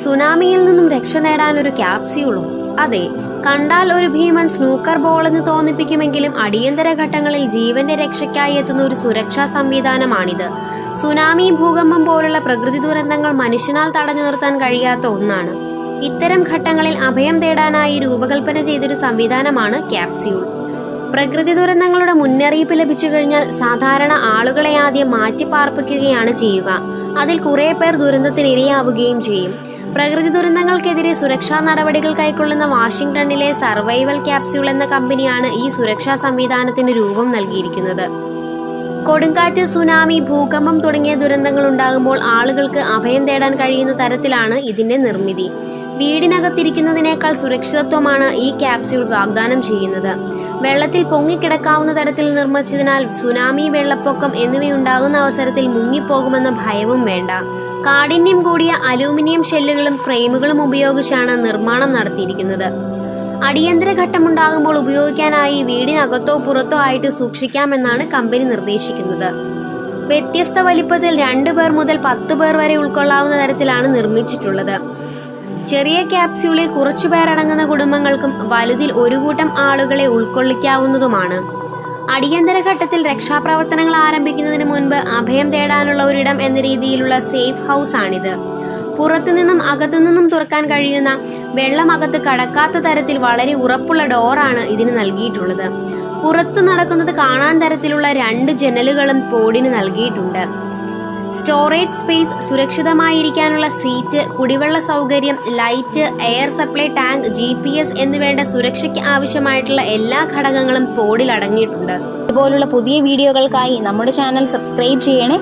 സുനാമിയിൽ നിന്നും രക്ഷ നേടാൻ ഒരു ക്യാപ്സ്യൂളും. അതെ കണ്ടാൽ ഒരു ഭീമൻ സ്നൂക്കർ ബോൾ എന്ന് തോന്നിപ്പിക്കുമെങ്കിലും അടിയന്തര ഘട്ടങ്ങളിൽ ജീവന്റെ രക്ഷയ്ക്കായി എത്തുന്ന ഒരു സുരക്ഷാ സംവിധാനമാണിത്. സുനാമി ഭൂകമ്പം പോലുള്ള പ്രകൃതി ദുരന്തങ്ങൾ മനുഷ്യനാൽ തടഞ്ഞു നിർത്താൻ കഴിയാത്ത ഒന്നാണ്. ഇത്തരം ഘട്ടങ്ങളിൽ അഭയം തേടാനായി രൂപകൽപ്പന ചെയ്തൊരു സംവിധാനമാണ് ക്യാപ്സ്യൂൾ. പ്രകൃതി ദുരന്തങ്ങളുടെ മുന്നറിയിപ്പ് ലഭിച്ചു കഴിഞ്ഞാൽ സാധാരണ ആളുകളെ ആദ്യം മാറ്റി പാർപ്പിക്കുകയാണ് ചെയ്യുക. അതിൽ കുറേ പേർ ദുരന്തത്തിന് ഇരയാവുകയും ചെയ്യും. പ്രകൃതി ദുരന്തങ്ങൾക്കെതിരെ സുരക്ഷാ നടപടികൾ കൈക്കൊള്ളുന്ന വാഷിംഗ്ടണിലെ സർവൈവൽ ക്യാപ്സ്യൂൾ എന്ന കമ്പനിയാണ് ഈ സുരക്ഷാ സംവിധാനത്തിന് രൂപം നൽകിയിരിക്കുന്നത്. കൊടുങ്കാറ്റ് സുനാമി ഭൂകമ്പം തുടങ്ങിയ ദുരന്തങ്ങൾ ഉണ്ടാകുമ്പോൾ ആളുകൾക്ക് അഭയം തേടാൻ കഴിയുന്ന തരത്തിലാണ് ഇതിന്റെ നിർമ്മിതി. വീടിനകത്തിരിക്കുന്നതിനേക്കാൾ സുരക്ഷിതത്വമാണ് ഈ ക്യാപ്സ്യൂൾ വാഗ്ദാനം ചെയ്യുന്നത്. വെള്ളത്തിൽ പൊങ്ങിക്കിടക്കാവുന്ന തരത്തിൽ നിർമ്മിച്ചതിനാൽ സുനാമി വെള്ളപ്പൊക്കം എന്നിവയുണ്ടാകുന്ന അവസരത്തിൽ മുങ്ങിപ്പോകുമെന്ന ഭയവും വേണ്ട. കാഠിന്യം കൂടിയ അലൂമിനിയം ഷെല്ലുകളും ഫ്രെയിമുകളും ഉപയോഗിച്ചാണ് നിർമ്മാണം നടത്തിയിരിക്കുന്നത്. അടിയന്തര ഘട്ടമുണ്ടാകുമ്പോൾ ഉപയോഗിക്കാനായി വീടിനകത്തോ പുറത്തോ ആയിട്ട് സൂക്ഷിക്കാമെന്നാണ് കമ്പനി നിർദ്ദേശിക്കുന്നത്. വ്യത്യസ്ത വലിപ്പത്തിൽ രണ്ട് പേർ മുതൽ പത്ത് പേർ വരെ ഉൾക്കൊള്ളാവുന്ന തരത്തിലാണ് നിർമ്മിച്ചിട്ടുള്ളത്. ചെറിയ ക്യാപ്സ്യൂളിൽ കുറച്ചു പേർ അടങ്ങുന്ന കുടുംബങ്ങൾക്കും വലുതിൽ ഒരു കൂട്ടം ആളുകളെ ഉൾക്കൊള്ളിക്കാവുന്നതുമാണ്. അടിയന്തര ഘട്ടത്തിൽ രക്ഷാപ്രവർത്തനങ്ങൾ ആരംഭിക്കുന്നതിന് മുൻപ് അഭയം തേടാനുള്ള ഒരിടം എന്ന രീതിയിലുള്ള സേഫ് ഹൗസ് ആണിത്. പുറത്തുനിന്നും അകത്തുനിന്നും തുറക്കാൻ കഴിയുന്ന വെള്ളം അകത്ത് കടക്കാത്ത തരത്തിൽ വളരെ ഉറപ്പുള്ള ഡോറാണ് ഇതിന് നൽകിയിട്ടുള്ളത്. പുറത്തു നടക്കുന്നത് കാണാൻ തരത്തിലുള്ള രണ്ട് ജനലുകളും പോടിന് നൽകിയിട്ടുണ്ട്. സ്റ്റോറേജ് സ്പേസ് സുരക്ഷിതമായിരിക്കാനുള്ള സീറ്റ് കുടിവെള്ള സൗകര്യം light air supply tank G P S എന്നിവയുടെ സുരക്ഷയ്ക്ക് ആവശ്യമായിട്ടുള്ള എല്ലാ ഘടകങ്ങളും പോഡിൽ അടങ്ങിയിട്ടുണ്ട്. ഇതുപോലുള്ള പുതിയ വീഡിയോകൾക്കായി നമ്മുടെ ചാനൽ സബ്സ്ക്രൈബ് ചെയ്യണേ.